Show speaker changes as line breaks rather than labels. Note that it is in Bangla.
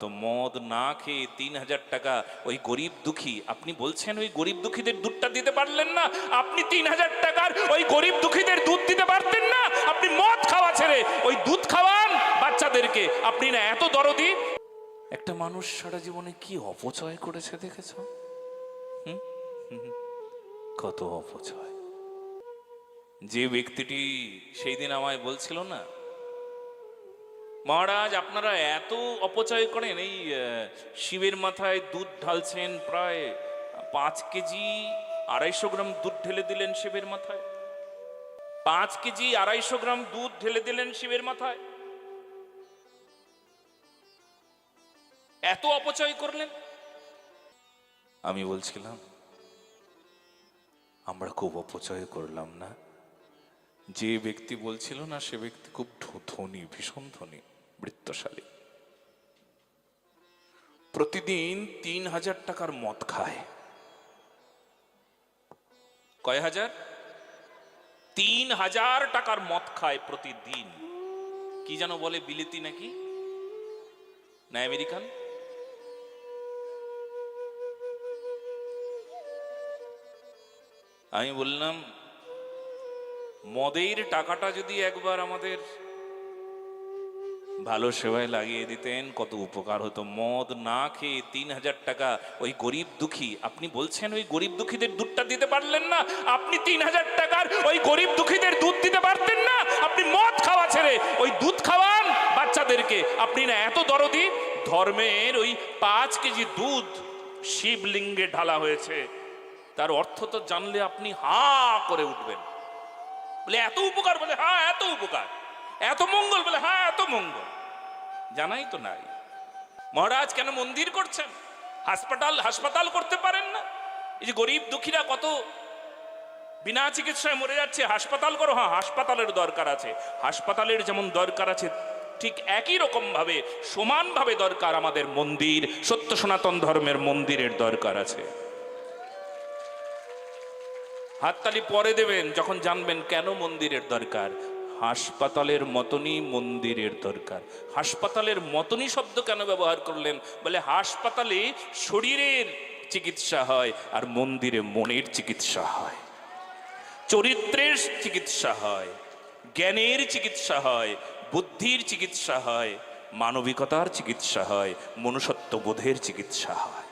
তো মদ না খেয়ে তিন হাজার টাকা ওই গরিব দুঃখী, আপনি বলছেন ওই গরিব দুঃখীদের দুধটা দিতে পারলেন না? আপনি তিন হাজার টাকার ওই গরিব দুঃখীদের দুধ দিতে পারতেন না? আপনি মদ খাওয়া ছেড়ে ওই দুধ খাওয়ান বাচ্চাদেরকে। আপনি না এত দরদি? একটা মানুষ সারা জীবনে কি অপচয় করেছে দেখেছ। কত অপচয়। যে ব্যক্তিটি সেই দিন আমায় বলছিল না মহারাজ, আপনারা এত অপচয় করেন, এই শিবের মাথায় দুধ ঢালছেন প্রায় পাঁচ কেজি আড়াইশো গ্রাম দুধ ঢেলে দিলেন শিবের মাথায়। পাঁচ কেজি আড়াইশো গ্রাম দুধ ঢেলে দিলেন শিবের মাথায়। এত অপচয় করলেন? আমি বলছিলাম, আমরা খুব অপচয় করলাম না। যে ব্যক্তি বলছিল না, সে ব্যক্তি খুব ধনী, ভীষণ ধনী, বৃত্তশালী। প্রতিদিন তিন হাজার টাকার মদ খায়। কয় হাজার? তিন হাজার টাকার মদ খায় প্রতিদিন। কি যেন বলে বিলিতি নাকি? না, আমেরিকান? আমি বললাম মদের টাকাটা যদি একবার আমাদের ভালো সেবায় লাগিয়ে দিতেন, কত উপকার হতো। মদ না খেয়ে তিন হাজার টাকা, ওই গরিব দুঃখী, আপনি বলছেন ওই গরিব দুঃখীদের দুধটা দিতে পারলেন না? আপনি তিন হাজার টাকার ওই গরিব দুঃখীদের দুধ দিতে পারতেন না? আপনি মদ খাওয়া ছেড়ে ওই দুধ খাওয়ান বাচ্চাদেরকে। আপনি না এত দরদি? ধর্মের ওই পাঁচ কেজি দুধ শিবলিঙ্গে ঢালা হয়েছে। তার অর্থ তো জানলে আপনি হা করে উঠবেন। বলে, এত উপকার বলে হ্যাঁ এত উপকার। এত মঙ্গল বলে হ্যাঁ এত মঙ্গল। জানাই তো নাই। মহারাজ কেন মন্দির করছেন? হাসপাতাল হাসপাতাল করতে পারেন না? এই যে গরিব দুঃখীরা কত বিনা চিকিৎসায় মরে যাচ্ছে, হাসপাতাল করো। হ্যাঁ হাসপাতালের দরকার আছে। হাসপাতালের যেমন দরকার আছে, ঠিক একই রকম ভাবে সমানভাবে দরকার আমাদের মন্দির। সত্য সনাতন ধর্মের মন্দিরের দরকার আছে। হাততালি পরে দেবেন, যখন জানবেন কেন মন্দিরের দরকার। হাসপাতালের মতনই মন্দিরের দরকার। হাসপাতালের মতনই শব্দ কেন ব্যবহার করলেন? বলে হাসপাতালে শরীরের চিকিৎসা হয় আর মন্দিরে মনের চিকিৎসা হয়। চরিত্রের চিকিৎসা হয়, জ্ঞানের চিকিৎসা হয়, বুদ্ধির চিকিৎসা হয়, মানবিকতার চিকিৎসা হয়, মনুষ্যত্ববোধের চিকিৎসা হয়।